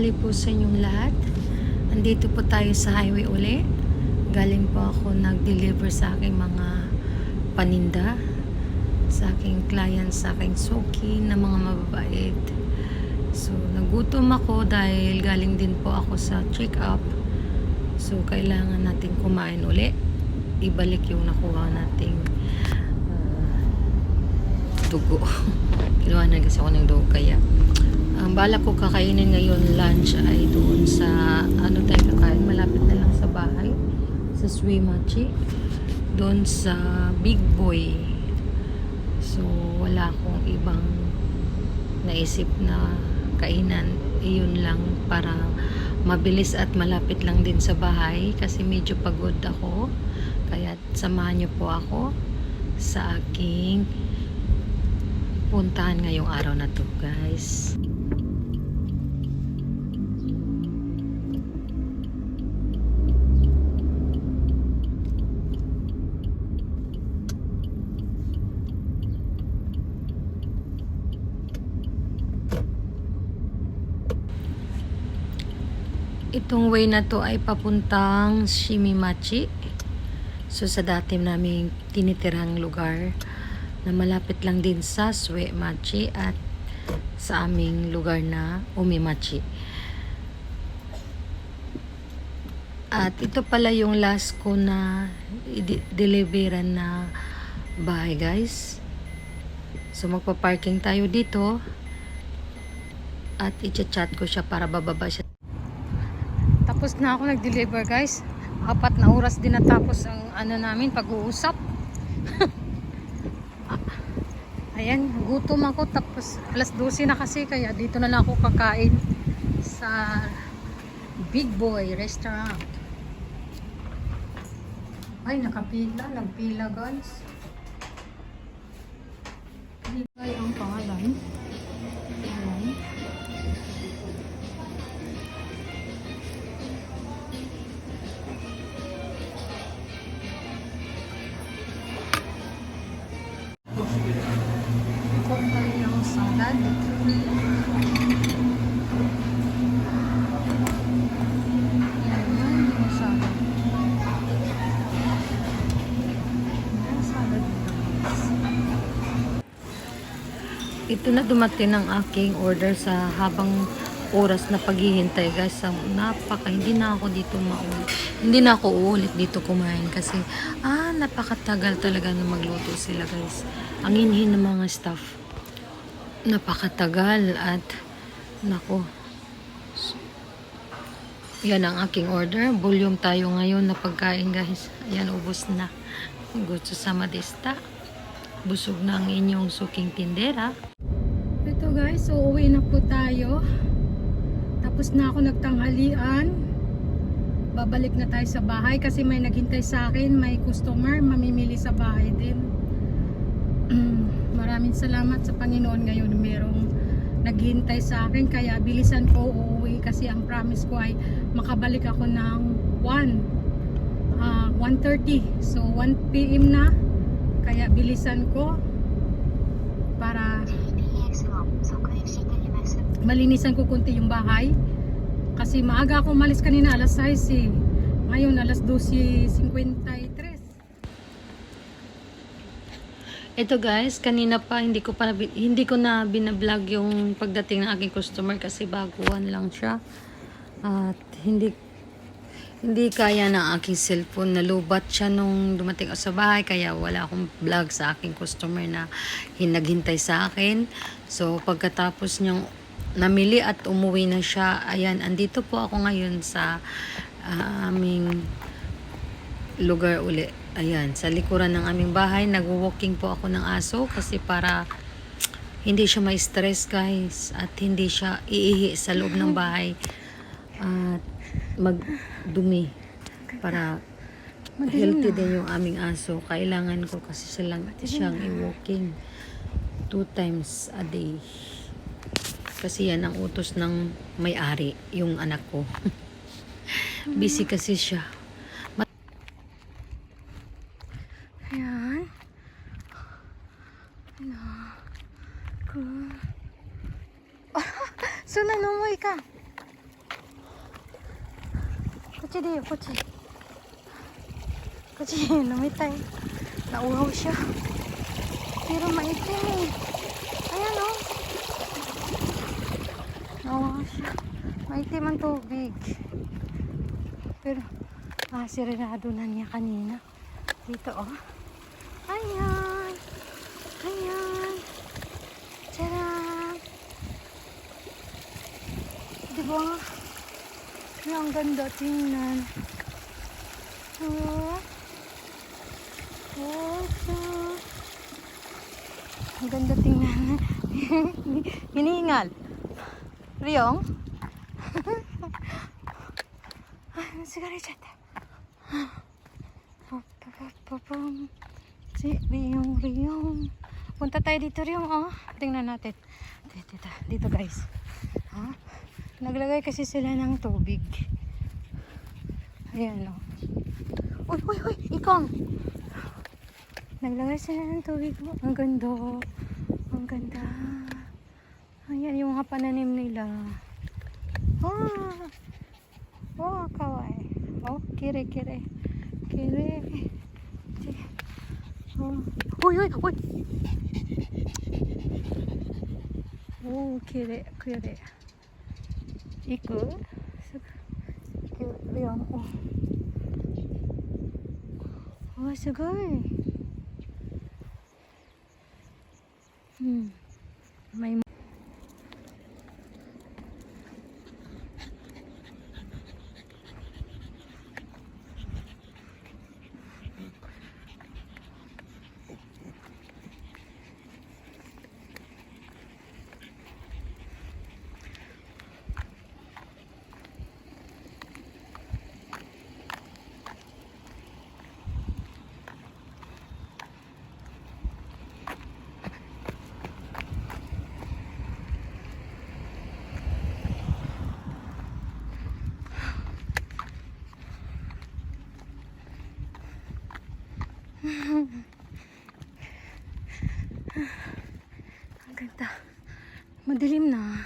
tanghali po sa inyong lahat. Andito po tayo sa highway uli. Galing po ako nag-deliver sa aking mga paninda, sa aking client, sa aking suki na mga mababait. So, nagutom ako dahil galing din po ako sa check-up. So, kailangan natin kumain uli. Ibalik yung nakuha nating ah, dugo. Kinuha na kasi ako ng dugo kaya ang bala ko kakainin ngayon lunch ay doon sa ano tayo kakain? Malapit na lang sa bahay sa Swimachi doon sa Big Boy. So wala akong ibang naisip na kainan. Iyon lang para mabilis at malapit lang din sa bahay kasi medyo pagod ako. Kaya samahan niyo po ako sa aking puntahan ngayong araw na to guys Itong way na to ay papuntang Shimimachi. So sa dati naming tinitirang lugar na malapit lang din sa Suemachi at sa aming lugar na Umimachi. At ito pala yung last ko na deliveran na bahay guys. So magpa-parking tayo dito at i-chat ko siya para bababa siya tapos na ako nag-deliver guys. Apat na oras din natapos ang ano namin pag-uusap. Ayan, gutom ako tapos alas 12 na kasi kaya dito na lang ako kakain sa Big Boy Restaurant. Ay, nakapila, nagpila guys. Ay, ang pangalan. Ito na dumating ang aking order sa habang oras na paghihintay guys. Sa napaka hindi na ako dito maulit. Hindi na ako uulit dito kumain kasi ah napakatagal talaga na magluto sila guys. Ang inhin ng mga staff. Napakatagal at nako. Yan ang aking order. Volume tayo ngayon na pagkain guys. Ayan, ubos na. Gusto sa madista. Busog na ang inyong suking tindera. Ito guys, so uwi na po tayo. Tapos na ako nagtanghalian. Babalik na tayo sa bahay kasi may naghintay sa akin. May customer, mamimili sa bahay din. Maraming salamat sa Panginoon ngayon. Merong naghintay sa akin. Kaya bilisan ko uuwi kasi ang promise ko ay makabalik ako ng 1. ah 1.30. So 1 p.m. na. Kaya bilisan ko para malinisan ko kunti yung bahay. Kasi maaga ako umalis kanina alas 6 eh. Ngayon alas 12.53. Ito guys, kanina pa hindi ko pa hindi ko na binablog yung pagdating ng aking customer kasi baguhan lang siya. At hindi hindi kaya ng aking cellphone nalubat siya nung dumating ako sa bahay kaya wala akong vlog sa aking customer na hinaghintay sa akin. So pagkatapos niyang namili at umuwi na siya, ayan, andito po ako ngayon sa ah, aming lugar uli. Ayan, sa likuran ng aming bahay, nag-walking po ako ng aso kasi para hindi siya ma-stress guys at hindi siya iihi sa loob ng bahay at magdumi para healthy din yung aming aso. Kailangan ko kasi silang, siyang i-walking two times a day. Kasi yan ang utos ng may-ari, yung anak ko. Busy kasi siya. Ayan. Ano? Ko. so, nanumoy ka. Kutsi. Kutsi, namitay. Nauhaw siya. Pero maitim eh. Ayan oh. Nauhaw siya. Maitim ang tubig. Pero, ah, sirenado na niya kanina. Dito oh. Ayan. Ayan. Tcharam. Di ba? Ang ganda tingnan. Oh. Oh, so. Ang ganda tingnan. Hinihingal. Riyong? Ay, sigaret Papapapam. Si Riyong, Riyong. Punta tayo dito, Riyong, oh. Tingnan natin. Dito, dito, dito guys. Ha? Naglagay kasi sila ng tubig. Ayan, oh. Uy, uy, uy, ikong. Naglagay sila ng tubig mo. Ang ganda. Ang ganda. Ayan yung mga pananim nila. Ah! Oh, kawai. Oh, kire, kire. Kire. Oh. Uy, uy, uy! Oh, kire, kire. Iku. Kire, yan. Oh. Oh, すごい。Hmm. May Ang ganda. Madilim na.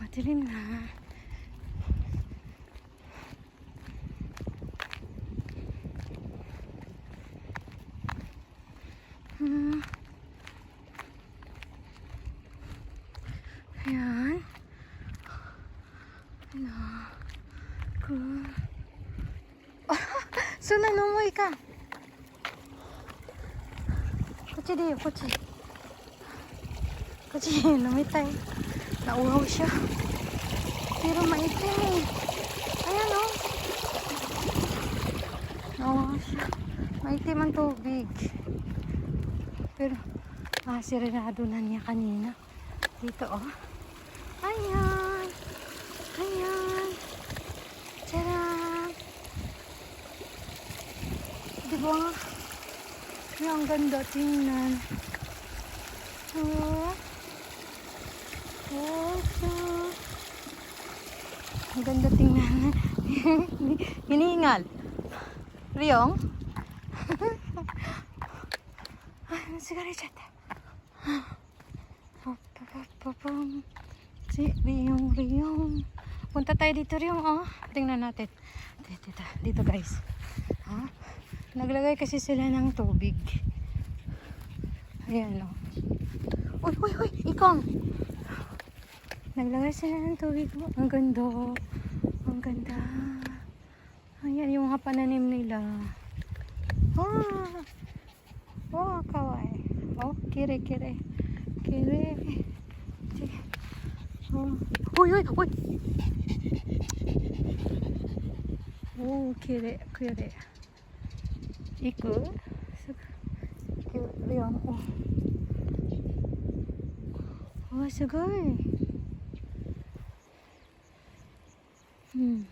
Madilim na. Hmm. Ayan. Ano? Cool. So, nanumoy ka. Kutsi di, kutsi. Kutsi, namitay. Nauhaw siya. Pero maitim eh. Ayan oh. Nauhaw siya. Maitim ang tubig. Pero, ah, sirenado na niya kanina. Dito oh. Ayan. Ayan. Tcharam. Di ba? Ang ganda tingnan. Oh. Oh, so. Ang ganda tingnan. Hinihingal. Riyong? Ay, sigaret Papapapam. Si Riyong, Riyong. Punta tayo dito, Riyong, oh. Tingnan natin. Dito, dito, dito guys. Ha? Naglagay kasi sila ng tubig. Ayan, oh. Uy, uy, uy, ikong. Naglagay sila ng tubig mo. Ang ganda. Ang ganda. Ayan yung mga pananim nila. Ah! Oh, kawai. Oh, kire, kire. Kire. Oh. Uy, uy, uy! Oh, kire, kire. Iku. Kire, yan. Oh. Oh, すごい。Hmm.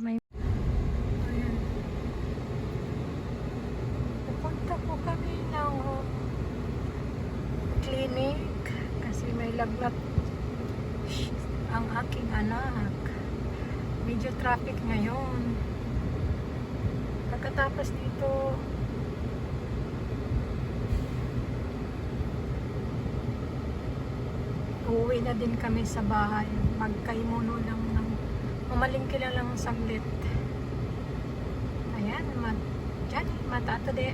May... Ayan. Pupunta po kami ng clinic kasi may lagnat ang aking anak. Medyo traffic ngayon. Pagkatapos dito, uuwi na din kami sa bahay. Magkaimuno lang ng Mamalingki lang lang saglit. Ayan, mat. Diyan, mata to de.